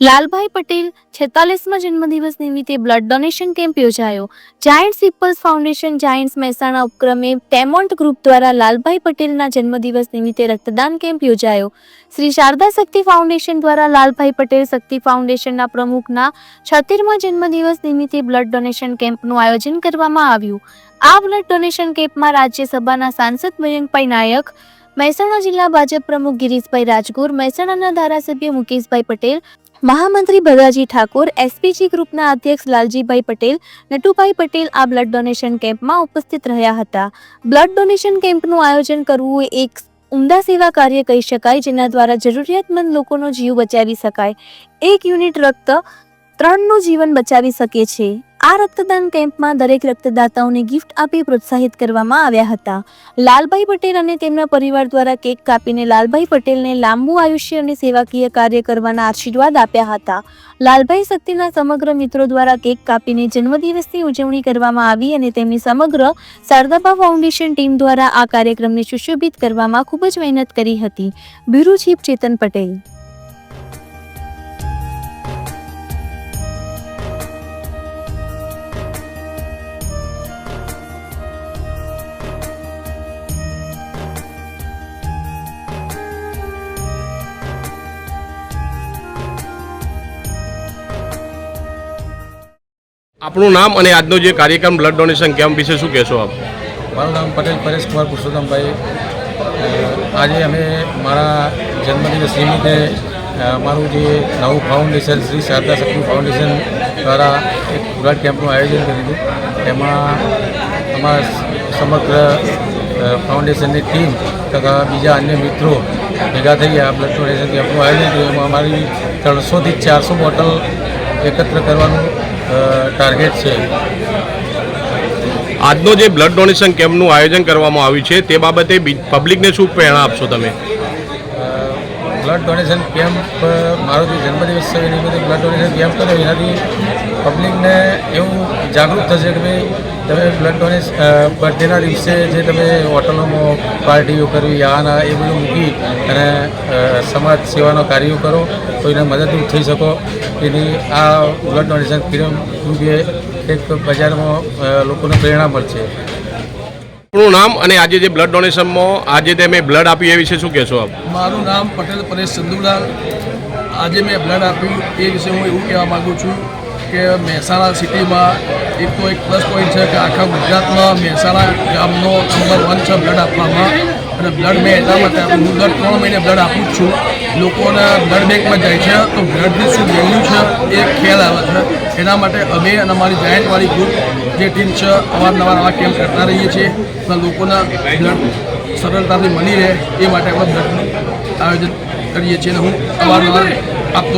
લાલભાઈ પટેલ છેતાલીસમાં જન્મદિવસ નિમિત્તે બ્લડ ડોનેશન કેમ્પ યોજાયો. Giants people's foundation giants Mehsana ઉપક્રમે ટેમોન્ટ ગ્રુપ દ્વારા લાલભાઈ પટેલના જન્મદિવસ નિમિત્તે રક્તદાન કેમ્પ યોજાયો. શ્રી શારદા શક્તિ ફાઉન્ડેશન દ્વારા લાલભાઈ પટેલ શક્તિ ફાઉન્ડેશનના પ્રમુખના છત્તેરમા જન્મદિવસ નિમિત્તે બ્લડ ડોનેશન કેમ્પનું આયોજન કરવામાં આવ્યું. આ બ્લડ ડોનેશન કેમ્પમાં રાજ્યસભાના સાંસદ મયંકભાઈ નાયક, મહેસાણા જિલ્લા ભાજપ પ્રમુખ ગિરીશભાઈ રાજગુર, મહેસાણાના ધારાસભ્ય મુકેશભાઈ પટેલ મહામંત્રી ભગાજી ઠાકોર એસપીજી ગ્રુપના અધ્યક્ષ લાલજીભાઈ પટેલ, નટુભાઈ પટેલ આ બ્લડ ડોનેશન કેમ્પમાં ઉપસ્થિત રહ્યા હતા. બ્લડ ડોનેશન કેમ્પનું આયોજન કરવું એ એક ઉમદા સેવા કાર્ય કહી શકાય, જેના દ્વારા જરૂરિયાતમંદ લોકોનો જીવ બચાવી શકાય. એક યુનિટ રક્ત ત્રણનું જીવન બચાવી શકે છે. આ રક્તદાન કેમ્પમાં દરેક રક્તદાતાઓને ગિફ્ટ આપી પ્રોત્સાહિત કરવામાં આવ્યા હતા. લાલભાઈ પટેલ અને તેમના પરિવાર દ્વારા કેક કાપીને લાલભાઈ પટેલને લાંબુ આયુષ્ય અને સેવાકીય કાર્ય કરવાના આશીર્વાદ આપ્યા હતા. લાલભાઈ શક્તિના સમગ્ર મિત્રો દ્વારા કેક કાપીને જન્મદિવસની ઉજવણી કરવામાં આવી અને તેમની સમગ્ર શારદાબા ફાઉન્ડેશન ટીમ દ્વારા આ કાર્યક્રમને સુશોભિત કરવામાં ખૂબ જ મહેનત કરી હતી. બ્યુરો ચીફ ચેતન પટેલ આપણું નામ અને આજનો જે કાર્યક્રમ બ્લડ ડોનેશન કેમ્પ વિશે શું કહેશો આપ? મારું નામ પટેલ પરેશ કુમાર પુરુષોત્તમભાઈ આજે અમે મારા જન્મદિવસ નિમિત્તે મારું જે નવું ફાઉન્ડેશન શ્રી શારદા શક્તિ ફાઉન્ડેશન દ્વારા એક બ્લડ કેમ્પનું આયોજન કર્યું હતું. એમાં અમારા સમગ્ર ફાઉન્ડેશનની ટીમ તથા બીજા અન્ય મિત્રો ભેગા થઈ આ બ્લડ ડોનેશન કેમ્પનું આયોજન કર્યું. એમાં અમારી ત્રણસોથી ચારસો બોટલ એકત્ર કરવાનું ટાર્ગેટ છે. આજનો જે બ્લડ ડોનેશન કેમ્પનું આયોજન કરવામાં આવ્યું છે, તે બાબતે પબ્લિકને શું પ્રેરણા આપશો તમે? બ્લડ ડોનેશન કેમ્પ મારો જે જન્મદિવસ છે, એની નિમિત્તે બ્લડ ડોનેશન કેમ્પ કર્યો એનાથી પબ્લિકને એવું જાગૃત થશે કે ભાઈ તમે બ્લડ ડોનેશન બર્થડેના દિવસે જે તમે હોટલોમાં પાર્ટીઓ કરવી આ ના એ બધું મૂકી અને સમાજ સેવાનો કાર્યો કરો તો એને મદદરૂપ થઈ શકો. એની આ બ્લડ ડોનેશન કેમ્પ રૂપે એક બજારમાં લોકોને પ્રેરણા મળશે. આપણું નામ અને આજે જે બ્લડ ડોનેશનમાં આજે તમે બ્લડ આપ્યું એ વિશે શું કહેશો આપ? મારું નામ પટેલ પરેશ ચંદુલાલ. આજે મેં બ્લડ આપ્યું એ વિશે હું એવું કહેવા માગું છું કે મહેસાણા સિટીમાં એક તો એક પ્લસ પોઈન્ટ છે કે આખા ગુજરાતમાં મહેસાણા ગામનો નંબર વન છે બ્લડ આપવામાં. અને બ્લડ મેં એટલા માટે હું દર ત્રણ મહિને બ્લડ આપું જ છું. લોકોને બ્લડ બેંકમાં જાય છે, તો બ્લડની શું વેલ્યુ છે, એ ખ્યાલ આવે છે. એના માટે અમે અને અમારી જાયન્ટવાળી ગ્રુપ જે ટીમ છે, અવારનવાર આવા કેમ્પ કરતા રહીએ છીએ. અને લોકોના બ્લડ સરળતાથી મળી રહે, એ માટે અમે બ્લડનું આયોજન કરીએ છીએ. અને હું અવારનવાર